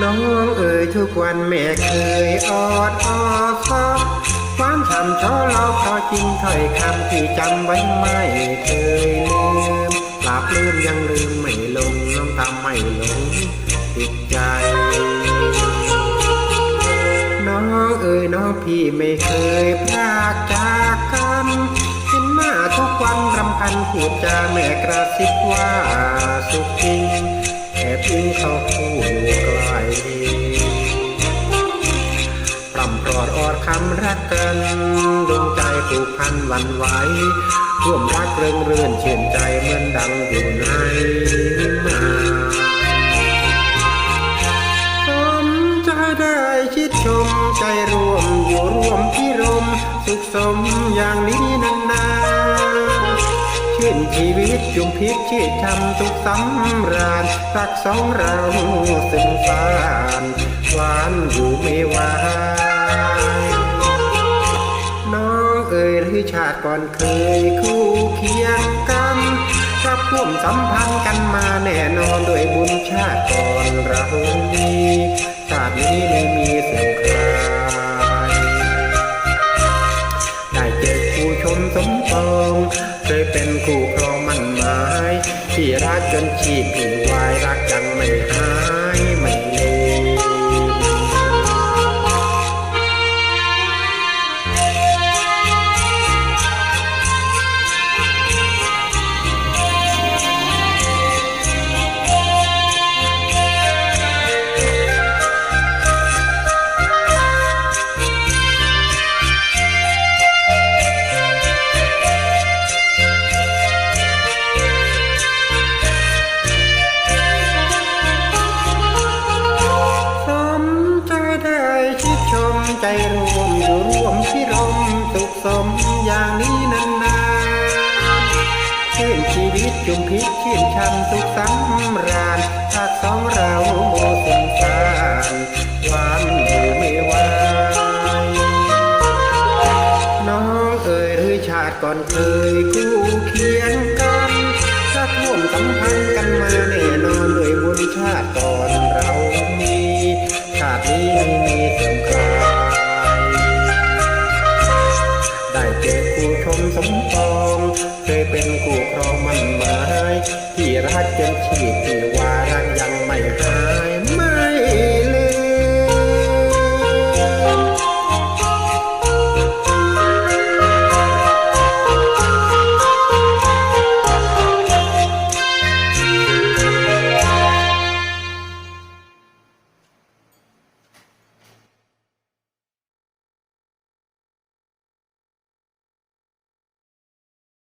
น้องเอ่ยทุกวันแม่เคยออดออดซอความช้ำชอเราพอจริงถ้อยคำที่จำไว้ไม่เคยลืมหลับลืมยังลืมไม่ลงน้ำตาไม่ลงติดใจ น้องเอ๋ยน้องพี่ไม่เคยพลากจากกันเห็นหน้าทุกวันรำพันพูดจาแม่กระซิบว่าสุขจริงแอบอิงเขาคู่ ดอดคำรักกันดวงใจผูกพันวันไหวร่วมรักเริงเรื่อนเชื่นใจเหมือนดังอยู่ในมาสมใจได้ชิดชมใจรวมอยู่ร่วมพิรมสุขสมอย่างนี้นานๆชื่นชีวิตจุมพิษชีดทำทุกสำราญรักสองเราซึ่งฟานหวานอยู่ไม่หวาน ชาติก่อนเคยคู่เคียงกันรับร่วมสัมพันธ์กันมาแน่นอนด้วยบุญชาติก่อนเรามีชาตินี้ไม่มีเสื่อมคลายได้เจอคู่ชมสมปองเคยเป็นคู่ครองมั่นหมายที่รักจนชีพผิววายรักยังไม่หาย ใจรวมอยู่ร่วมพิรมสุขสมอย่างนี้นานๆชื่นชีวิตจุมพิษชื่นช่ำสุขสำราญหาสองเราสงสารหวานอยู่ไม่ไหวน้องเอ่ยหรือชาติก่อนเคยคู่เคียงกันรักร่วมสัมพันธ์กันมาแน่นอนด้วยบุญชาติก่อน มสมปองเคยเป็นคู่ครองมันหมายที่รักจนชีพที่วารักยังไม่หาย